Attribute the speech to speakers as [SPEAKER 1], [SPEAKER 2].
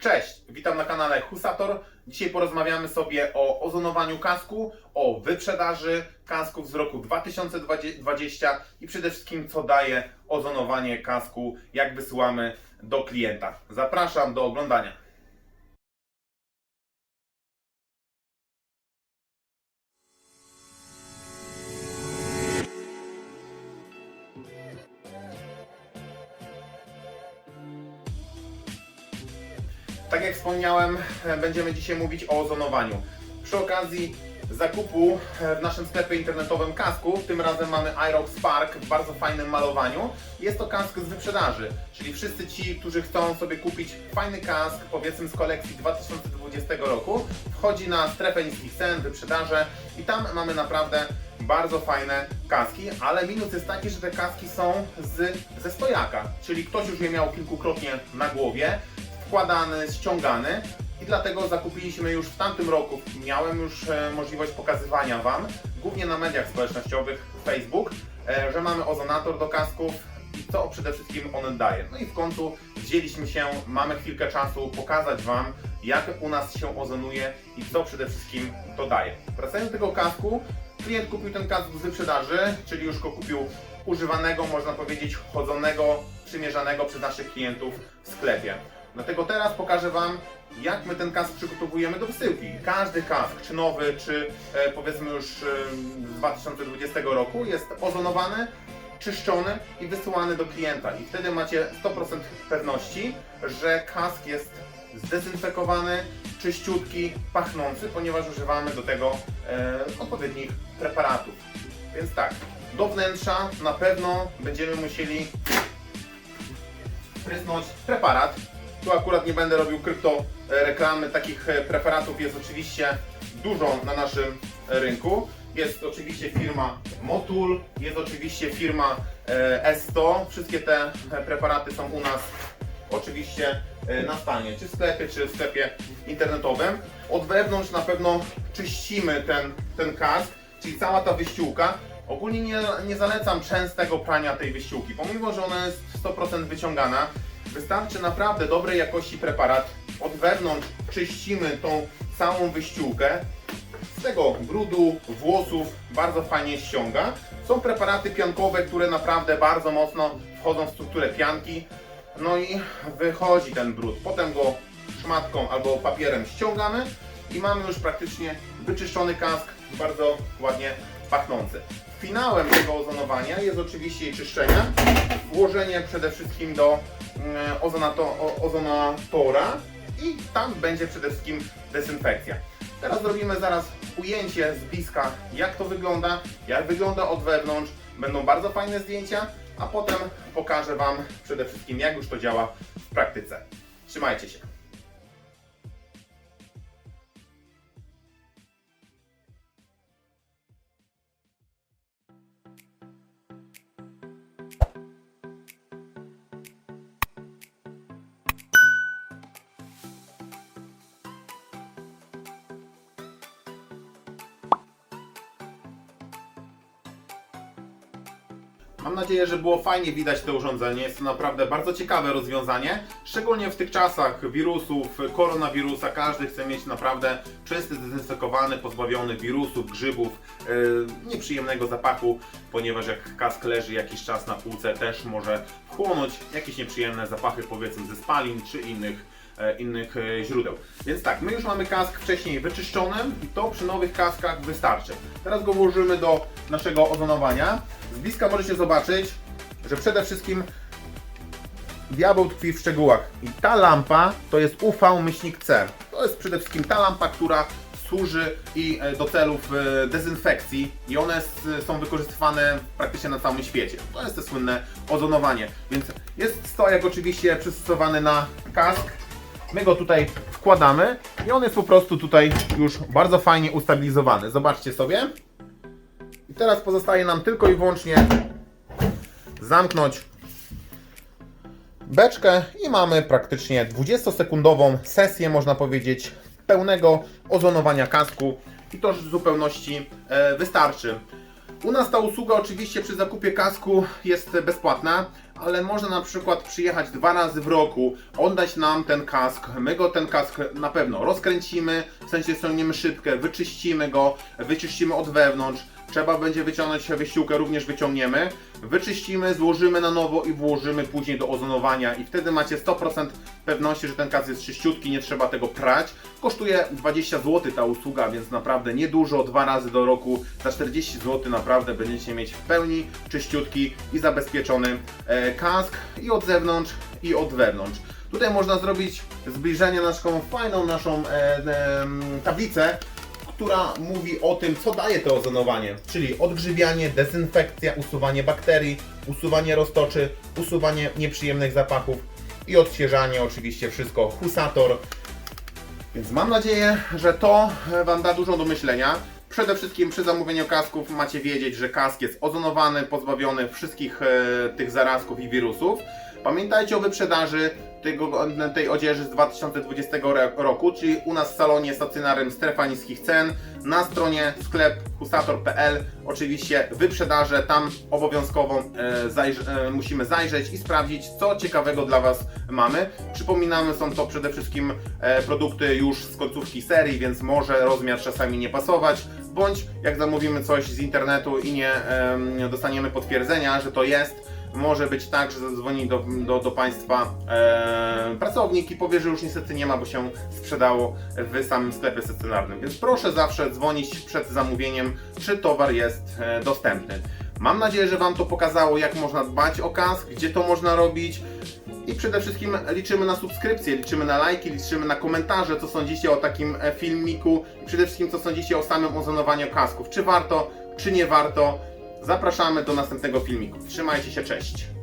[SPEAKER 1] Cześć, witam na kanale Husator. Dzisiaj porozmawiamy sobie o ozonowaniu kasku, o wyprzedaży kasków z roku 2020 i przede wszystkim co daje ozonowanie kasku, jak wysyłamy do klienta. Zapraszam do oglądania. Tak jak wspomniałem, e, będziemy dzisiaj mówić o ozonowaniu. Przy okazji zakupu e, w naszym sklepie internetowym kasku, tym razem mamy Irox Spark w bardzo fajnym malowaniu. Jest to kask z wyprzedaży, czyli wszyscy ci, którzy chcą sobie kupić fajny kask, powiedzmy z kolekcji 2020 roku, wchodzi na strefę niskich cen, wyprzedaże i tam mamy naprawdę bardzo fajne kaski, ale minus jest taki, że te kaski są z, ze stojaka, czyli ktoś już je miał kilkukrotnie na głowie, wkładany, ściągany i dlatego zakupiliśmy już w tamtym roku. Miałem już e, możliwość pokazywania Wam, głównie na mediach społecznościowych, Facebook, e, że mamy ozonator do kasków i co przede wszystkim on daje. No i w końcu wzięliśmy się, mamy chwilkę czasu pokazać Wam, jak u nas się ozonuje i co przede wszystkim to daje. Wracając do tego kasku, klient kupił ten kask z wyprzedaży, czyli już go kupił używanego, można powiedzieć, chodzonego, przymierzanego przez naszych klientów w sklepie. Dlatego teraz pokażę Wam, jak my ten kask przygotowujemy do wysyłki. Każdy kask, czy nowy, czy e, powiedzmy już e, z 2020 roku, jest ozonowany, czyszczony i wysyłany do klienta. I wtedy macie 100% pewności, że kask jest zdezynfekowany, czyściutki, pachnący, ponieważ używamy do tego e, odpowiednich preparatów. Więc tak, do wnętrza na pewno będziemy musieli prysnąć preparat. Tu akurat nie będę robił krypto e, reklamy. Takich e, preparatów jest oczywiście dużo na naszym e, rynku. Jest oczywiście firma Motul, jest oczywiście firma e, S100. Wszystkie te preparaty są u nas oczywiście na stanie, czy w sklepie, czy w sklepie internetowym. Od wewnątrz na pewno czyścimy ten, ten kask, czyli cała ta wyściółka. Ogólnie nie, nie zalecam częstego prania tej wyściółki, pomimo że ona jest 100% wyciągana. Wystarczy naprawdę dobrej jakości preparat. Od wewnątrz czyścimy tą całą wyściółkę. Z tego brudu, włosów bardzo fajnie ściąga. Są preparaty piankowe, które naprawdę bardzo mocno wchodzą w strukturę pianki. No i wychodzi ten brud. Potem go szmatką albo papierem ściągamy i mamy już praktycznie wyczyszczony kask, bardzo ładnie pachnący. Finałem tego ozonowania jest oczywiście jej czyszczenie, włożenie przede wszystkim do mm, ozonato, ozonatora i tam będzie przede wszystkim dezynfekcja. Teraz zrobimy zaraz ujęcie z bliska, jak to wygląda, jak wygląda od wewnątrz. Będą bardzo fajne zdjęcia, a potem pokażę Wam przede wszystkim, jak już to działa w praktyce. Trzymajcie się. Mam nadzieję, że było fajnie widać to urządzenie. Jest to naprawdę bardzo ciekawe rozwiązanie, szczególnie w tych czasach wirusów, koronawirusa. Każdy chce mieć naprawdę czysty, zdezynfekowany, pozbawiony wirusów, grzybów, yy, nieprzyjemnego zapachu, ponieważ jak kask leży jakiś czas na półce, też może wchłonąć jakieś nieprzyjemne zapachy, powiedzmy ze spalin czy innych e, innych e, źródeł. Więc tak, my już mamy kask wcześniej wyczyszczony i to przy nowych kaskach wystarczy. Teraz go włożymy do naszego ozonowania. Bliska możecie zobaczyć, że przede wszystkim diabeł tkwi w szczegółach. I ta lampa to jest UV-C. To jest przede wszystkim ta lampa, która służy i e, do celów e, dezynfekcji i one są wykorzystywane praktycznie na całym świecie. To jest to słynne ozonowanie. Więc jest stojak oczywiście przystosowany na kask. My go tutaj wkładamy i on jest po prostu tutaj już bardzo fajnie ustabilizowany. Zobaczcie sobie. Teraz pozostaje nam tylko i wyłącznie zamknąć beczkę i mamy praktycznie 20-sekundową sesję, można powiedzieć, pełnego ozonowania kasku. I to w zupełności e, wystarczy. U nas ta usługa oczywiście przy zakupie kasku jest bezpłatna, ale można na przykład przyjechać dwa razy w roku, oddać nam ten kask, my go ten kask na pewno rozkręcimy, w sensie ściągniemy szybkę, wyczyścimy go, wyczyścimy od wewnątrz, trzeba będzie wyciągnąć wyściółkę, również wyciągniemy, wyczyścimy, złożymy na nowo i włożymy później do ozonowania i wtedy macie 100% pewności, że ten kask jest czyściutki, nie trzeba tego prać. Kosztuje 20 zł ta usługa, więc naprawdę niedużo, dwa razy do roku, za 40 zł naprawdę będziecie mieć w pełni czyściutki i zabezpieczony e, kask i od zewnątrz i od wewnątrz. Tutaj można zrobić zbliżenie na taką fajną naszą e, e, tablicę, która mówi o tym, co daje to ozonowanie, czyli odgrzybianie, dezynfekcja, usuwanie bakterii, usuwanie roztoczy, usuwanie nieprzyjemnych zapachów i odświeżanie, oczywiście wszystko husator. Więc mam nadzieję, że to e, Wam da dużo do myślenia. Przede wszystkim przy zamówieniu kasków macie wiedzieć, że kask jest ozonowany, pozbawiony wszystkich e, tych zarazków i wirusów. Pamiętajcie o wyprzedaży tego, tej odzieży z 2020 ro- roku, czyli u nas w salonie stacjonarnym Strefa Niskich Cen, na stronie sklep husator.pl oczywiście wyprzedaże, tam obowiązkowo e, e, musimy zajrzeć i sprawdzić, co ciekawego dla Was mamy. Przypominamy, są to przede wszystkim e, produkty już z końcówki serii, więc może rozmiar czasami nie pasować, bądź jak zamówimy coś z internetu i nie em, dostaniemy potwierdzenia, że to jest, może być tak, że zadzwoni do, do, do Państwa e, pracownik i powie, że już niestety nie ma, bo się sprzedało w samym sklepie stacjonarnym. Więc proszę zawsze dzwonić przed zamówieniem, czy towar jest e, dostępny. Mam nadzieję, że Wam to pokazało, jak można dbać o kask, gdzie to można robić. I przede wszystkim liczymy na subskrypcje, liczymy na lajki, liczymy na komentarze, co sądzicie o takim e, filmiku i przede wszystkim co sądzicie o samym ozonowaniu kasków. Czy warto, czy nie warto. Zapraszamy do następnego filmiku. Trzymajcie się, cześć.